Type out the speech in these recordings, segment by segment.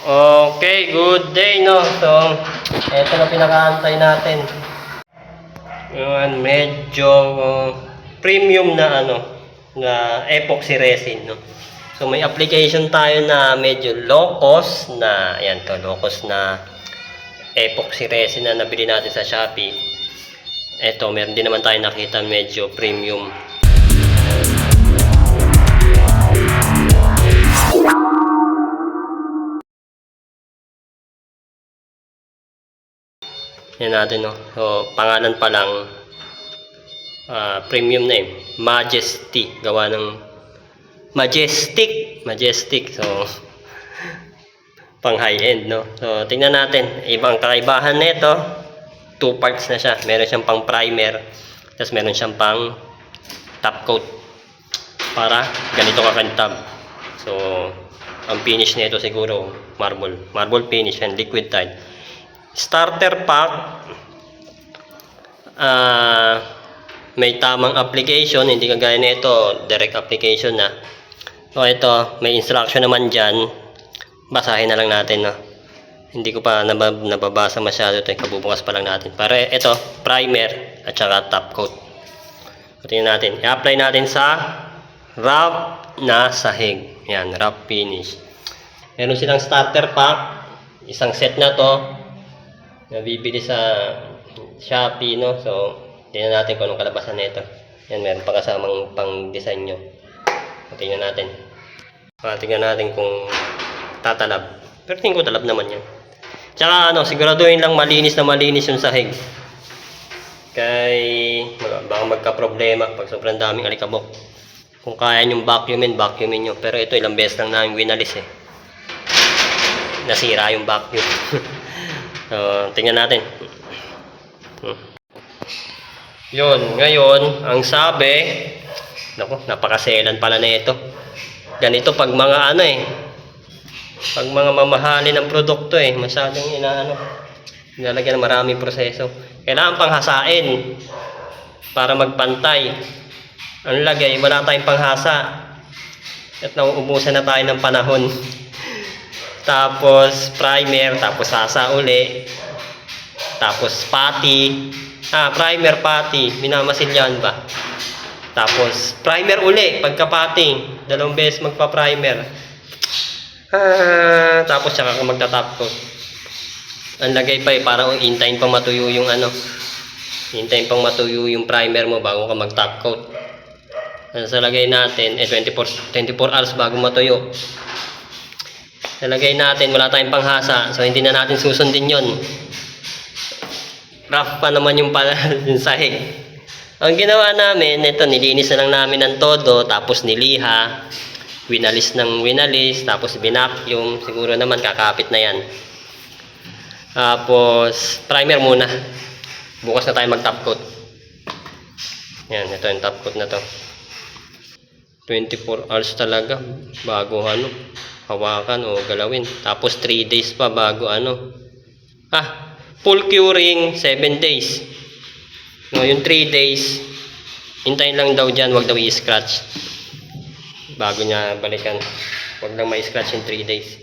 Okay, good day, no? So, eto na pinakaantay natin. Yun, medyo uh, premium na ano, na epoxy resin, no? So, may application tayo na medyo low cost na, ayan to, low cost na epoxy resin na nabili natin sa Shopee. Eto, meron din naman tayo nakita medyo premium Yan natin, no? So, pangalan pa lang, ah, premium name, Majesty. Gawa ng Majestic. Majestic. So, pang high-end, no? So, tingnan natin. Ibang kakaibahan nito, two parts na siya. Meron siyang pang primer, tapos meron siyang pang top coat. Para ganito kakantab. So, ang finish nito siguro marble. Marble finish and liquid tile starter pack ah may tamang application hindi kagaya nito direct application na. So ito may instruction naman dyan. Basahin na lang natin no? Hindi ko pa nabab nababasa masyado ito kabubukas pa lang natin. Para ito primer at saka top coat. Tingnan natin. I-apply natin sa wrap na sahig. Yan wrap finish. Meron silang starter pack. Isang set na to nabibili sa Shopee, no? So, tingnan natin kung anong kalabasan nito. Yan, meron pa kasamang pang-design nyo. Tingnan natin. Ah, tingnan natin kung tatalab. Pero tingin ko talab naman yan. Tsaka ano, siguraduhin lang malinis na malinis yung sahig. Kay, baka magka-problema pag sobrang daming alikabok. Kung kaya nyong vacuumin, vacuumin nyo. Pero ito, ilang beses lang namin winalis eh. Nasira yung vacuum. So, tingnan natin. Hmm. Yun, ngayon, ang sabi, naku, napakaselan pala na ito. Ganito pag mga ano eh, pag mga mamahalin ng produkto eh, masyadong inaano, nilalagyan ng maraming proseso. Kailangan panghasain para magpantay. Ang lagay, wala tayong panghasa. At nauubusan na tayo ng panahon. Tapos primer, tapos sasa uli. Tapos pati. Ah, primer pati. Minamasilyan ba? Tapos primer uli pagka pati. Dalawang beses magpa-primer. Ah, tapos saka ka magta-top coat. Ang lagay pa eh, parang hintayin pang matuyo yung ano. Hintayin pang matuyo yung primer mo bago ka mag-top coat. Sa lagay natin, eh 24, 24 hours bago matuyo. Nalagay natin, wala tayong panghasa. So, hindi na natin susundin yon. Rough pa naman yung, pala, yung sahig. Ang ginawa namin, ito, nilinis na lang namin ng todo, tapos niliha, winalis ng winalis, tapos binakyum. Siguro naman kakapit na yan. Tapos, primer muna. Bukas na tayo mag-top coat. Yan, ito yung top coat na to. 24 hours talaga bago ano hawakan o galawin. Tapos 3 days pa bago ano. Ah, full curing 7 days. No, yung 3 days, hintayin lang daw dyan, wag daw i-scratch. Bago niya balikan. Wag lang ma-scratch in 3 days.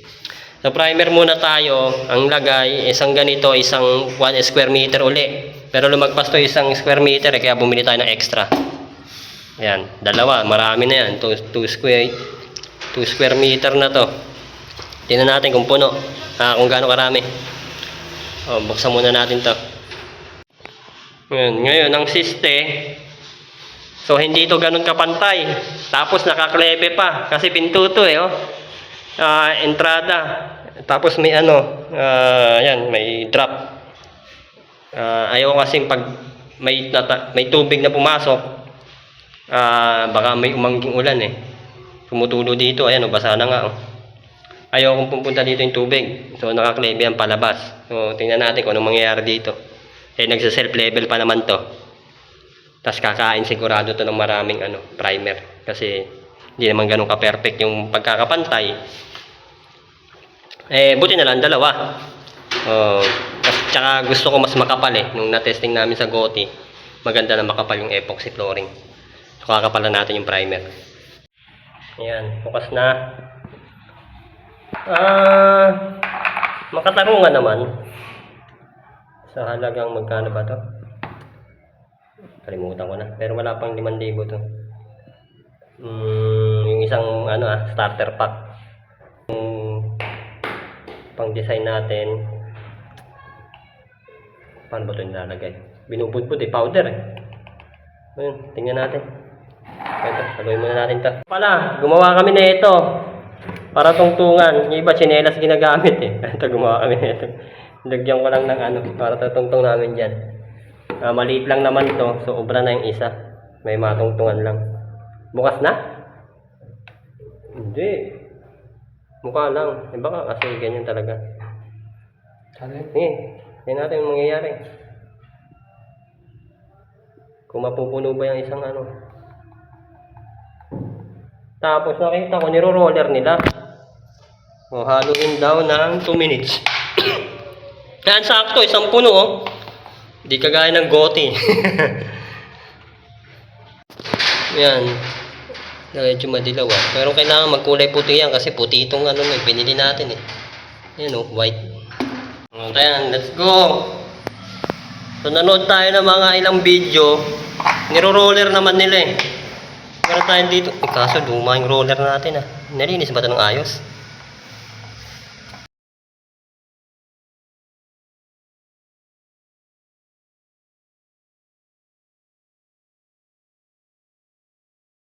So primer muna tayo. Ang lagay, isang ganito, isang 1 square meter uli. Pero lumagpas to isang square meter, eh, kaya bumili tayo ng extra. Ayan, dalawa, marami na yan. 2 square 2 square meter na to. Tingnan natin kung puno. Ah, kung gaano karami. Oh, buksan muna natin to. Ngayon, ngayon ang siste. So hindi ito ganun kapantay. Tapos nakaklebe pa kasi pinto to eh oh. Ah, entrada. Tapos may ano, ah, yan, may drop. Ah, ayaw kasing pag may may tubig na pumasok, ah, baka may umangging ulan eh. Tumutulo dito, ayan, oh, basa na nga. Oh. Ayaw kong pupunta dito yung tubig. So, nakaklebe yan palabas. So, tingnan natin kung anong mangyayari dito. Eh, nagsa-self level pa naman to. Tapos kakain sigurado to ng maraming ano, primer. Kasi, hindi naman ganun ka-perfect yung pagkakapantay. Eh, buti na lang, dalawa. Oh, tas- tsaka gusto ko mas makapal eh. Nung na-testing namin sa Goti, maganda na makapal yung epoxy flooring. So, kakapalan natin yung primer. Ayan, bukas na. Ah, Makatarungan naman. Sa halagang magkano ba to? Kalimutan ko na. Pero wala pang 5,000 to. Mm, yung isang ano ah, starter pack. Yung pang design natin. Paano ba ito nilalagay? Binubudbud eh, powder eh. Ayun, tingnan natin. Ito, haluin muna natin to. Pala, gumawa kami na ito. Para tungtungan. Yung iba, chinelas ginagamit eh. Ito, gumawa kami na ito. Lagyan ko lang ng ano, para tatungtong namin dyan. Ah, maliit lang naman to, so ubra na yung isa. May matungtungan lang. Bukas na? Hindi. Mukha lang. Eh baka kasi ganyan talaga. Sige, tingnan natin yung mangyayari. Kung mapupuno ba yung isang ano. Tapos nakita ko, niro-roller nila. O, haluin daw ng 2 minutes. Yan, sakto, isang puno, oh. Hindi kagaya ng goti. yan. Medyo madilaw, ah. Pero kailangan magkulay puti yan kasi puti itong ano, eh, pinili natin, eh. Yan, oh, white. Okay, yan, let's go. So, nanood tayo ng mga ilang video. Niro-roller naman nila, eh. Meron tayo dito. Eh, kaso, luma yung roller natin, ah. Nalinis ba ito ng ayos?